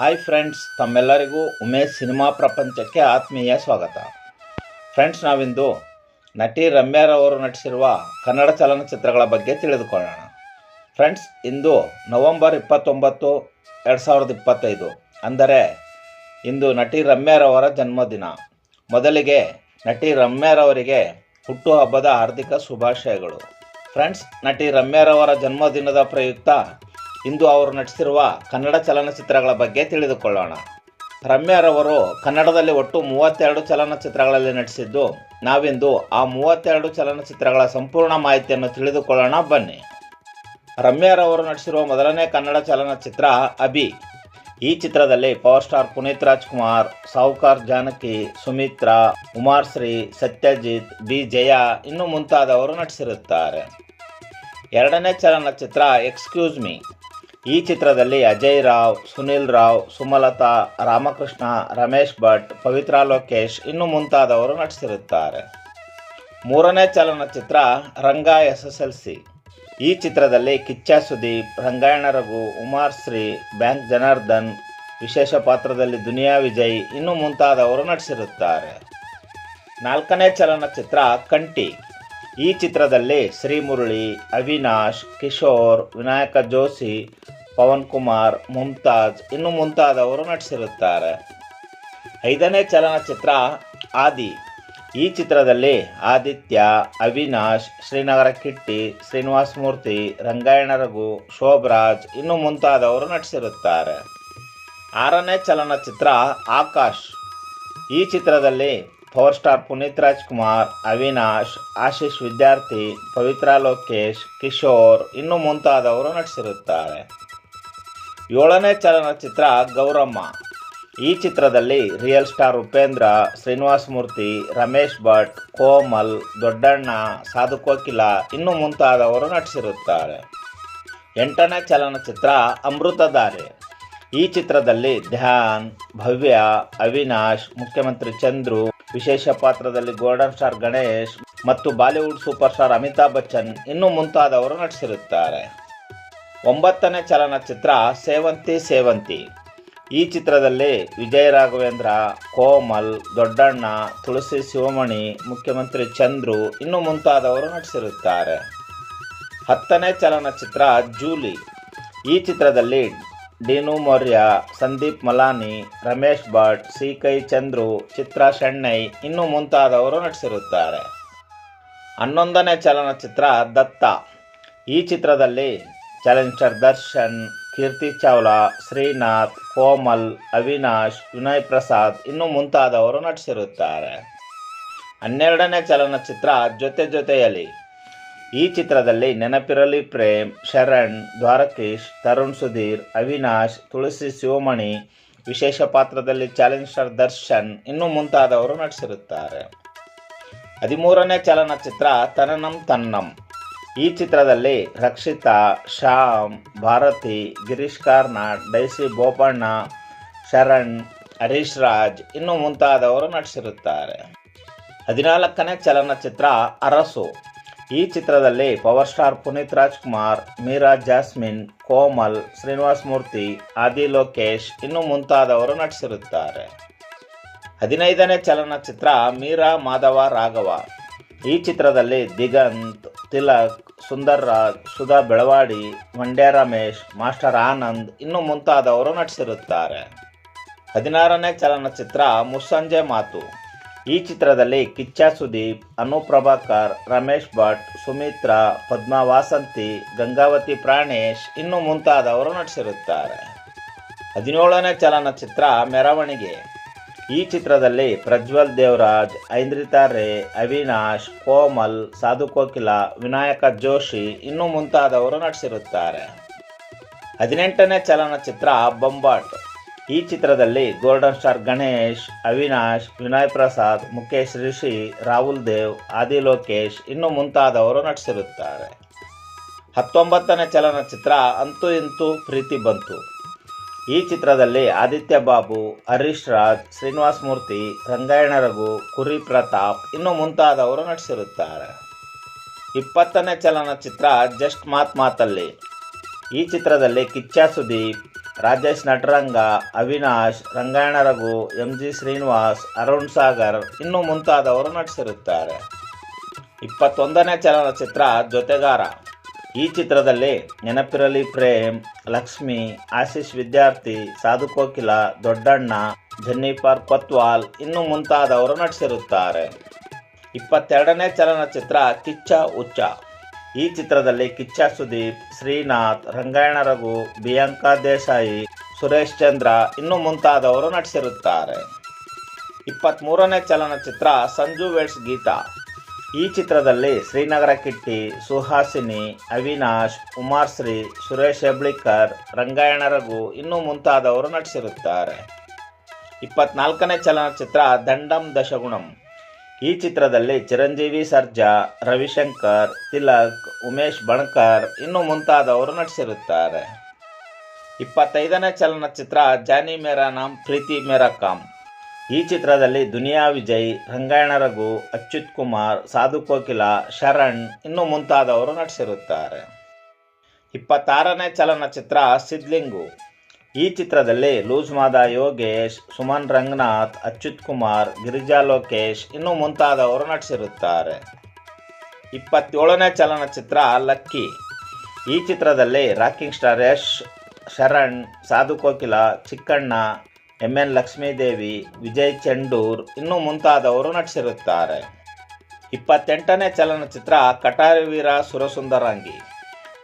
Hi friends ತಮ್ಮೆಲ್ಲರಿಗೂ Umesh cinema ಪ್ರಪಂಚಕ್ಕೆ ಆತ್ಮೀಯ ಸ್ವಾಗತ. ಫ್ರೆಂಡ್ಸ್ ನಾವಿಂದು ನಟಿ ರಮ್ಯಾರವರು ನಟಿಸಿರುವ ಕನ್ನಡ ಚಲನಚಿತ್ರಗಳ ಬಗ್ಗೆ ತಿಳಿದುಕೊಳ್ಳೋಣ. ಫ್ರೆಂಡ್ಸ್ ಇಂದು ನವೆಂಬರ್ ಇಪ್ಪತ್ತೊಂಬತ್ತು, ಎರಡು ಸಾವಿರದ ಇಪ್ಪತ್ತೈದು, ಅಂದರೆ ಇಂದು ನಟಿ ರಮ್ಯಾರವರ ಜನ್ಮದಿನ. ಮೊದಲಿಗೆ ನಟಿ ರಮ್ಯಾರವರಿಗೆ ಹುಟ್ಟುಹಬ್ಬದ ಹಾರ್ದಿಕ ಶುಭಾಶಯಗಳು. ಫ್ರೆಂಡ್ಸ್ ನಟಿ ರಮ್ಯಾರವರ ಜನ್ಮದಿನದ ಪ್ರಯುಕ್ತ ಇಂದು ಅವರು ನಟಿಸಿರುವ ಕನ್ನಡ ಚಲನಚಿತ್ರಗಳ ಬಗ್ಗೆ ತಿಳಿದುಕೊಳ್ಳೋಣ. ರಮ್ಯಾರವರು ಕನ್ನಡದಲ್ಲಿ ಒಟ್ಟು ಮೂವತ್ತೆರಡು ಚಲನಚಿತ್ರಗಳಲ್ಲಿ ನಟಿಸಿದ್ದು, ನಾವಿಂದು ಆ ಮೂವತ್ತೆರಡು ಚಲನಚಿತ್ರಗಳ ಸಂಪೂರ್ಣ ಮಾಹಿತಿಯನ್ನು ತಿಳಿದುಕೊಳ್ಳೋಣ, ಬನ್ನಿ. ರಮ್ಯಾರವರು ನಟಿಸಿರುವ ಮೊದಲನೇ ಕನ್ನಡ ಚಲನಚಿತ್ರ ಅಭಿ. ಈ ಚಿತ್ರದಲ್ಲಿ power star Puneeth Rajkumar, Sowcar Janaki, Sumithra Umashree Sathyajith B Jaya ಇನ್ನು ಮುಂತಾದವರು ನಟಿಸಿರುತ್ತಾರೆ. ಎರಡನೇ ಚಲನಚಿತ್ರ ಎಕ್ಸ್ಕ್ಯೂಸ್ ಮೀ ಈ ಚಿತ್ರದಲ್ಲಿ ಅಜಯ್ ರಾವ್, ಸುನಿಲ್ ರಾವ್, ಸುಮಲತಾ, ರಾಮಕೃಷ್ಣ, ರಮೇಶ್ ಭಟ್, ಪವಿತ್ರ ಲೋಕೇಶ್ ಇನ್ನು ಮುಂತಾದವರು ನಟಿಸಿರುತ್ತಾರೆ. ಮೂರನೇ ಚಲನಚಿತ್ರ Ranga S S L C ಈ ಚಿತ್ರದಲ್ಲಿ ಕಿಚ್ಚ ಸುದೀಪ್, ರಂಗಾಯಣ ರಘು, ಉಮಾರ್ ಶ್ರೀ, ಬ್ಯಾಂಕ್ ಜನಾರ್ದನ್, ವಿಶೇಷ ಪಾತ್ರದಲ್ಲಿ ದುನಿಯಾ ವಿಜಯ್ ಇನ್ನು ಮುಂತಾದವರು ನಟಿಸಿರುತ್ತಾರೆ. ನಾಲ್ಕನೇ ಚಲನಚಿತ್ರ ಕಂಟಿ ಈ ಚಿತ್ರದಲ್ಲಿ ಶ್ರೀಮುರಳಿ ಅವಿನಾಶ್, ಕಿಶೋರ್, ವಿನಾಯಕ ಜೋಶಿ ಪವನ್ ಕುಮಾರ್ ಮುಮ್ತಾಜ್ ಇನ್ನು ಮುಂತಾದವರು ನಟಿಸಿರುತ್ತಾರೆ. ಐದನೇ ಚಲನಚಿತ್ರ ಆದಿ. ಈ ಚಿತ್ರದಲ್ಲಿ ಆದಿತ್ಯ, ಅವಿನಾಶ್, ಶ್ರೀನಗರ ಕಿಟ್ಟಿ, ಶ್ರೀನಿವಾಸ ಮೂರ್ತಿ, ರಂಗಾಯಣ ರಘು, ಶೋಭರಾಜ್, ಇನ್ನು ಮುಂತಾದವರು ನಟಿಸಿರುತ್ತಾರೆ. ಆರನೇ ಚಲನಚಿತ್ರ ಆಕಾಶ್. ಈ ಚಿತ್ರದಲ್ಲಿ ಪವರ್ ಸ್ಟಾರ್ ಪುನೀತ್ ರಾಜ್ಕುಮಾರ್, ಅವಿನಾಶ್, ಆಶೀಶ್ ವಿದ್ಯಾರ್ಥಿ, ಪವಿತ್ರ ಲೋಕೇಶ್, ಕಿಶೋರ್, ಇನ್ನು ಮುಂತಾದವರು ನಟಿಸಿರುತ್ತಾರೆ. ಏಳನೇ ಚಲನಚಿತ್ರ ಗೌರಮ್ಮ. ಈ ಚಿತ್ರದಲ್ಲಿ ರಿಯಲ್ ಸ್ಟಾರ್ ಉಪೇಂದ್ರ, ಶ್ರೀನಿವಾಸ್ ಮೂರ್ತಿ, ರಮೇಶ್ ಭಟ್, ಕೋಮಲ್, ದೊಡ್ಡಣ್ಣ, ಸಾಧು ಕೋಕಿಲ ಇನ್ನು ಮುಂತಾದವರು ನಟಿಸಿರುತ್ತಾರೆ. ಎಂಟನೇ ಚಲನಚಿತ್ರ ಅಮೃತಧಾರೆ ಈ ಚಿತ್ರದಲ್ಲಿ ಧ್ಯಾನ್, ಭವ್ಯ, ಅವಿನಾಶ್, ಮುಖ್ಯಮಂತ್ರಿ ಚಂದ್ರು, ವಿಶೇಷ ಪಾತ್ರದಲ್ಲಿ ಗೋಲ್ಡನ್ ಸ್ಟಾರ್ ಗಣೇಶ್ ಮತ್ತು Bollywood super star Amitabh Bachchan ಇನ್ನು ಮುಂತಾದವರು ನಟಿಸಿರುತ್ತಾರೆ. ಒಂಬತ್ತನೇ ಚಲನಚಿತ್ರ ಸೇವಂತಿ ಸೇವಂತಿ. ಈ ಚಿತ್ರದಲ್ಲಿ ವಿಜಯ ರಾಘವೇಂದ್ರ, ಕೋಮಲ್, ದೊಡ್ಡಣ್ಣ, ತುಳಸಿ ಶಿವಮಣಿ, ಮುಖ್ಯಮಂತ್ರಿ ಚಂದ್ರು ಇನ್ನು ಮುಂತಾದವರು ನಟಿಸಿರುತ್ತಾರೆ. ಹತ್ತನೇ ಚಲನಚಿತ್ರ ಜೂಲಿ. ಈ ಚಿತ್ರದಲ್ಲಿ ಡೀನು ಮೌರ್ಯ, ಸಂದೀಪ್ ಮಲಾನಿ, ರಮೇಶ್ ಭಟ್ ಸಿ ಕೈ ಚಂದ್ರು, ಚಿತ್ರ ಶೆಣ್ಣೈ ಇನ್ನು ಮುಂತಾದವರು ನಟಿಸಿರುತ್ತಾರೆ. ಹನ್ನೊಂದನೇ ಚಲನಚಿತ್ರ ದತ್ತ. ಈ ಚಿತ್ರದಲ್ಲಿ ಚಾಲೆಂಜರ್ ದರ್ಶನ್ ಕೀರ್ತಿ ಚಾವ್ಲಾ ಶ್ರೀನಾಥ್ ಕೋಮಲ್ ಅವಿನಾಶ್ ವಿನಯ್ ಪ್ರಸಾದ್ ಇನ್ನೂ ಮುಂತಾದವರು ನಟಿಸಿರುತ್ತಾರೆ. ಹನ್ನೆರಡನೇ ಚಲನಚಿತ್ರ ಜೊತೆ ಜೊತೆಯಲ್ಲಿ. ಈ ಚಿತ್ರದಲ್ಲಿ ನೆನಪಿರಲಿ ಪ್ರೇಮ್, ಶರಣ್, ದ್ವಾರಕೀಶ್, ತರುಣ್ ಸುಧೀರ್, ಅವಿನಾಶ್, ತುಳಸಿ ಶಿವಮಣಿ, ವಿಶೇಷ ಪಾತ್ರದಲ್ಲಿ ಚಾಲೆಂಜರ್ ದರ್ಶನ್ ಇನ್ನೂ ಮುಂತಾದವರು ನಟಿಸಿರುತ್ತಾರೆ. ಹದಿಮೂರನೇ ಚಲನಚಿತ್ರ ತನನಂ ತನ್ನಂ. ಈ ಚಿತ್ರದಲ್ಲಿ ರಕ್ಷಿತಾ, ಶ್ಯಾಮ್, ಭಾರತಿ, ಗಿರೀಶ್ ಕಾರ್ನಾಡ್, ಡೈಸಿ ಬೋಪಣ್ಣ, ಶರಣ್, ಹರೀಶ್ ರಾಜ್ ಇನ್ನು ಮುಂತಾದವರು ನಟಿಸಿರುತ್ತಾರೆ. ಹದಿನಾಲ್ಕನೇ ಚಲನಚಿತ್ರ ಅರಸು. ಈ ಚಿತ್ರದಲ್ಲಿ power star Puneeth Rajkumar, Meera Jasmine, Komal, Srinivas Murthy, Adi Lokesh ಇನ್ನು ಮುಂತಾದವರು ನಟಿಸಿರುತ್ತಾರೆ. ಹದಿನೈದನೇ ಚಲನಚಿತ್ರ ಮೀರಾ ಮಾಧವ ರಾಘವ. ಈ ಚಿತ್ರದಲ್ಲಿ ದಿಗಂತ್, ತಿಲಕ್ ಸುಂದರ್ ರಾಜ್ ಸುಧಾ ಬೆಳವಾಡಿ ಮಂಡ್ಯ ರಮೇಶ್, ಮಾಸ್ಟರ್ ಆನಂದ್ ಇನ್ನು ಮುಂತಾದವರು ನಟಿಸಿರುತ್ತಾರೆ. ಹದಿನಾರನೇ ಚಲನಚಿತ್ರ ಮುಸ್ಸಂಜೆ ಮಾತು. ಈ ಚಿತ್ರದಲ್ಲಿ ಕಿಚ್ಚ ಸುದೀಪ್ ಅನು ಪ್ರಭಾಕರ್ ರಮೇಶ್ ಭಟ್, ಸುಮಿತ್ರಾ, ಪದ್ಮಾ ವಾಸಂತಿ, ಗಂಗಾವತಿ ಪ್ರಾಣೇಶ್ ಇನ್ನು ಮುಂತಾದವರು ನಟಿಸಿರುತ್ತಾರೆ. ಹದಿನೇಳನೇ ಚಲನಚಿತ್ರ ಮೆರವಣಿಗೆ. ಈ ಚಿತ್ರದಲ್ಲಿ ಪ್ರಜ್ವಲ್ ದೇವರಾಜ್, ಐಂದ್ರಿತಾ ರೇ, ಅವಿನಾಶ್, ಕೋಮಲ್, ಸಾಧು ಕೋಕಿಲ, ವಿನಾಯಕ ಜೋಶಿ ಇನ್ನೂ ಮುಂತಾದವರು ನಟಿಸಿರುತ್ತಾರೆ. ಹದಿನೆಂಟನೇ ಚಲನಚಿತ್ರ ಬೊಂಬಾಟ್. ಈ ಚಿತ್ರದಲ್ಲಿ ಗೋಲ್ಡನ್ ಸ್ಟಾರ್ ಗಣೇಶ್, ಅವಿನಾಶ್, ವಿನಯ್ ಪ್ರಸಾದ್ ಮುಖೇಶ್ ರಿಷಿ, ರಾಹುಲ್ ದೇವ್, ಆದಿ ಲೋಕೇಶ್ ಇನ್ನು ಮುಂತಾದವರು ನಟಿಸಿರುತ್ತಾರೆ. ಹತ್ತೊಂಬತ್ತನೇ ಚಲನಚಿತ್ರ ಅಂತೂ ಇಂತೂ ಪ್ರೀತಿ ಬಂತು. ಈ ಚಿತ್ರದಲ್ಲಿ ಆದಿತ್ಯ ಬಾಬು, ಹರೀಶ್ ರಾಜ್, ಶ್ರೀನಿವಾಸ್ ಮೂರ್ತಿ, ರಂಗಾಯಣ ರಘು, ಕುರಿ ಪ್ರತಾಪ್ ಇನ್ನು ಮುಂತಾದವರು ನಟಿಸಿರುತ್ತಾರೆ. ಇಪ್ಪತ್ತನೇ ಚಲನಚಿತ್ರ ಜಸ್ಟ್ ಮಾತ್ ಮಾತಲ್ಲಿ. ಈ ಚಿತ್ರದಲ್ಲಿ ಕಿಚ್ಚ ಸುದೀಪ್, ರಾಜೇಶ್ ನಟರಂಗ, ಅವಿನಾಶ್, ರಂಗಾಯಣ ರಘು, ಎಂ ಜಿ ಶ್ರೀನಿವಾಸ್, ಅರುಣ್ ಸಾಗರ್ ಇನ್ನೂ ಮುಂತಾದವರು ನಟಿಸಿರುತ್ತಾರೆ. ಇಪ್ಪತ್ತೊಂದನೇ ಚಲನಚಿತ್ರ ಜೊತೆಗಾರ. ಈ ಚಿತ್ರದಲ್ಲಿ ನೆನಪಿರಲಿ ಪ್ರೇಮ್, ಲಕ್ಷ್ಮಿ, ಆಶೀಶ್ ವಿದ್ಯಾರ್ಥಿ, ಸಾಧು ಕೋಕಿಲ, ದೊಡ್ಡಣ್ಣ, ಜೆನ್ನಿಫರ್ ಕೊತ್ವಾಲ್ ಇನ್ನು ಮುಂತಾದವರು ನಟಿಸಿರುತ್ತಾರೆ. ಇಪ್ಪತ್ತೆರಡನೇ ಚಲನಚಿತ್ರ ಕಿಚ್ಚ ಉಚ್ಚ ಈ ಚಿತ್ರದಲ್ಲಿ ಕಿಚ್ಚ ಸುದೀಪ್, ಶ್ರೀನಾಥ್, ರಂಗಾಯಣ ರಘು, ಬಿಯಾಂಕಾ ದೇಸಾಯಿ, ಸುರೇಶ್ ಚಂದ್ರ ಇನ್ನು ಮುಂತಾದವರು ನಟಿಸಿರುತ್ತಾರೆ. ಇಪ್ಪತ್ತ್ಮೂರನೇ ಚಲನಚಿತ್ರ ಸಂಜು ವೇಡ್ಸ್ ಗೀತಾ. ಈ ಚಿತ್ರದಲ್ಲಿ ಶ್ರೀನಗರ ಕಿಟ್ಟಿ, ಸುಹಾಸಿನಿ, ಅವಿನಾಶ್ ಕುಮಾರ್ಶ್ರೀ ಸುರೇಶ್ ಹೆಬ್ಳಿಕರ್, ರಂಗಾಯಣ ರಘು ಇನ್ನೂ ಮುಂತಾದವರು ನಟಿಸಿರುತ್ತಾರೆ. ಇಪ್ಪತ್ನಾಲ್ಕನೇ ಚಲನಚಿತ್ರ ದಂಡಂ ದಶಗುಣಂ. ಈ ಚಿತ್ರದಲ್ಲಿ ಚಿರಂಜೀವಿ ಸರ್ಜಾ, ರವಿಶಂಕರ್, ತಿಲಕ್, ಉಮೇಶ್ ಬಣಕರ್ ಇನ್ನೂ ಮುಂತಾದವರು ನಟಿಸಿರುತ್ತಾರೆ. ಇಪ್ಪತ್ತೈದನೇ ಚಲನಚಿತ್ರ ಜಾನಿ ಮೇರಾ ನಾಮ್ ಪ್ರೀತಿ ಮೇರಾ ಕಾಮ್. ಈ ಚಿತ್ರದಲ್ಲಿ ದುನಿಯಾ ವಿಜಯ್, ರಂಗಾಯಣ ರಘು, ಅಚ್ಯುತ್ ಕುಮಾರ್, ಸಾಧು ಕೋಕಿಲ, ಶರಣ್ ಇನ್ನು ಮುಂತಾದವರು ನಟಿಸಿರುತ್ತಾರೆ. ಇಪ್ಪತ್ತಾರನೇ ಚಲನಚಿತ್ರ ಸಿದ್ಲಿಂಗು. ಈ ಚಿತ್ರದಲ್ಲಿ ಲೂಸ್ ಮಾದ ಯೋಗೇಶ್, ಸುಮನ್ ರಂಗನಾಥ್, ಅಚ್ಯುತ್ ಕುಮಾರ್, ಗಿರಿಜಾ ಲೋಕೇಶ್ ಇನ್ನು ಮುಂತಾದವರು ನಟಿಸಿರುತ್ತಾರೆ. ಇಪ್ಪತ್ತೇಳನೇ ಚಲನಚಿತ್ರ ಲಕ್ಕಿ. ಈ ಚಿತ್ರದಲ್ಲಿ rocking star Yash, Sharan, Sadhu Kokila, Chikkanna M N Lakshmidevi, Vijay Chendur ಇನ್ನೂ ಮುಂತಾದವರು ನಟಿಸಿರುತ್ತಾರೆ. ಇಪ್ಪತ್ತೆಂಟನೇ ಚಲನಚಿತ್ರ ಕಟಾರವೀರ ಸುರಸುಂದರಾಂಗಿ.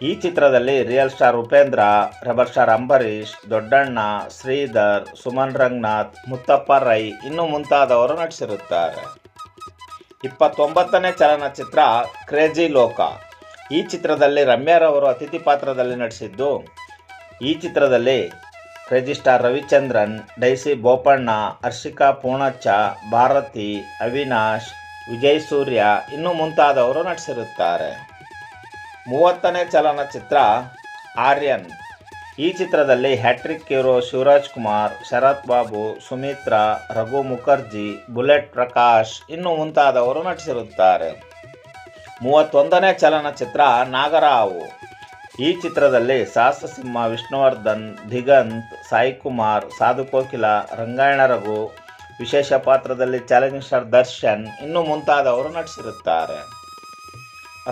ಈ ಚಿತ್ರದಲ್ಲಿ real star Upendra rubber star Ambareesh, Doddanna, Sridhar, Suman Ranganath, Muthappa Rai ಇನ್ನೂ ಮುಂತಾದವರು ನಟಿಸಿರುತ್ತಾರೆ. ಇಪ್ಪತ್ತೊಂಬತ್ತನೇ ಚಲನಚಿತ್ರ ಕ್ರೇಜಿ ಲೋಕ. ಈ ಚಿತ್ರದಲ್ಲಿ ರಮ್ಯಾರವರು ಅತಿಥಿ ಪಾತ್ರದಲ್ಲಿ ನಟಿಸಿದ್ದು, ಈ ಚಿತ್ರದಲ್ಲಿ crazy star Ravichandran, Daisy Bopanna, Harshika Poonacha Bharathi, Avinash, Vijay Surya ಇನ್ನೂ ಮುಂತಾದವರು ನಟಿಸಿರುತ್ತಾರೆ. ಮೂವತ್ತನೇ ಚಲನಚಿತ್ರ, ಆರ್ಯನ್. ಈ ಚಿತ್ರದಲ್ಲಿ hattrick hero Shivaraj Kumar, Sharath Babu, Sumithra, Raghu Mukherjee, bullet Prakash ಇನ್ನು ಮುಂತಾದವರು ನಟಿಸಿರುತ್ತಾರೆ. ಮೂವತ್ತೊಂದನೇ ಚಲನಚಿತ್ರ ನಾಗರಾವು. ಈ ಚಿತ್ರದಲ್ಲಿ ಸಾಹಸಸಿಂಹ ವಿಷ್ಣುವರ್ಧನ್, ದಿಗಂತ್ ಸಾಯಿ ಕುಮಾರ್ ಸಾಧು ಕೋಕಿಲ, ರಂಗಾಯಣ ರಘು, ವಿಶೇಷ ಪಾತ್ರದಲ್ಲಿ ಚಾಲೆಂಜಿಂಗ್ ಸ್ಟಾರ್ ದರ್ಶನ್ ಇನ್ನು ಮುಂತಾದವರು ನಟಿಸಿರುತ್ತಾರೆ.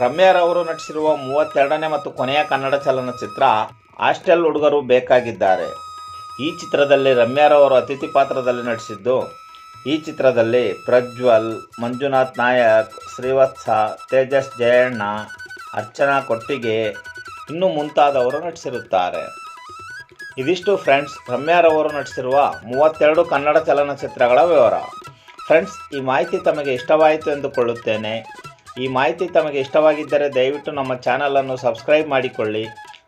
ರಮ್ಯಾರವರು ನಟಿಸಿರುವ ಮೂವತ್ತೆರಡನೇ ಮತ್ತು ಕೊನೆಯ ಕನ್ನಡ ಚಲನಚಿತ್ರ ಹಾಸ್ಟೆಲ್ ಹುಡುಗರು ಬೇಕಾಗಿದ್ದಾರೆ. ಈ ಚಿತ್ರದಲ್ಲಿ ರಮ್ಯಾರವರು ಅತಿಥಿ ಪಾತ್ರದಲ್ಲಿ ನಟಿಸಿದ್ದು, ಈ ಚಿತ್ರದಲ್ಲಿ ಪ್ರಜ್ವಲ್, ಮಂಜುನಾಥ್ ನಾಯಕ್, ಶ್ರೀವತ್ಸ, ತೇಜಸ್ ಜಯಣ್ಣ, ಅರ್ಚನಾ ಕೊಟ್ಟಿಗೆ ಇನ್ನೂ ಮುಂತಾದವರು ನಟಿಸಿರುತ್ತಾರೆ. ಇದಿಷ್ಟು ಫ್ರೆಂಡ್ಸ್, ರಮ್ಯಾರವರು ನಟಿಸಿರುವ ಮೂವತ್ತೆರಡು ಕನ್ನಡ ಚಲನಚಿತ್ರಗಳ ವಿವರ. ಫ್ರೆಂಡ್ಸ್, ಈ ಮಾಹಿತಿ ತಮಗೆ ಇಷ್ಟವಾಯಿತು ಎಂದುಕೊಳ್ಳುತ್ತೇನೆ. ಈ ಮಾಹಿತಿ ತಮಗೆ ಇಷ್ಟವಾಗಿದ್ದರೆ ದಯವಿಟ್ಟು ನಮ್ಮ ಚಾನಲನ್ನು ಸಬ್ಸ್ಕ್ರೈಬ್ ಮಾಡಿಕೊಳ್ಳಿ.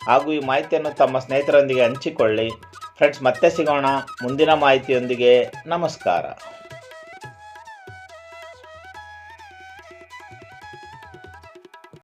ಹಾಗೂ ಈ ಮಾಹಿತಿಯನ್ನು ತಮ್ಮ ಸ್ನೇಹಿತರೊಂದಿಗೆ ಹಂಚಿಕೊಳ್ಳಿ. ಫ್ರೆಂಡ್ಸ್, ಮತ್ತೆ ಸಿಗೋಣ ಮುಂದಿನ ಮಾಹಿತಿಯೊಂದಿಗೆ. ನಮಸ್ಕಾರ.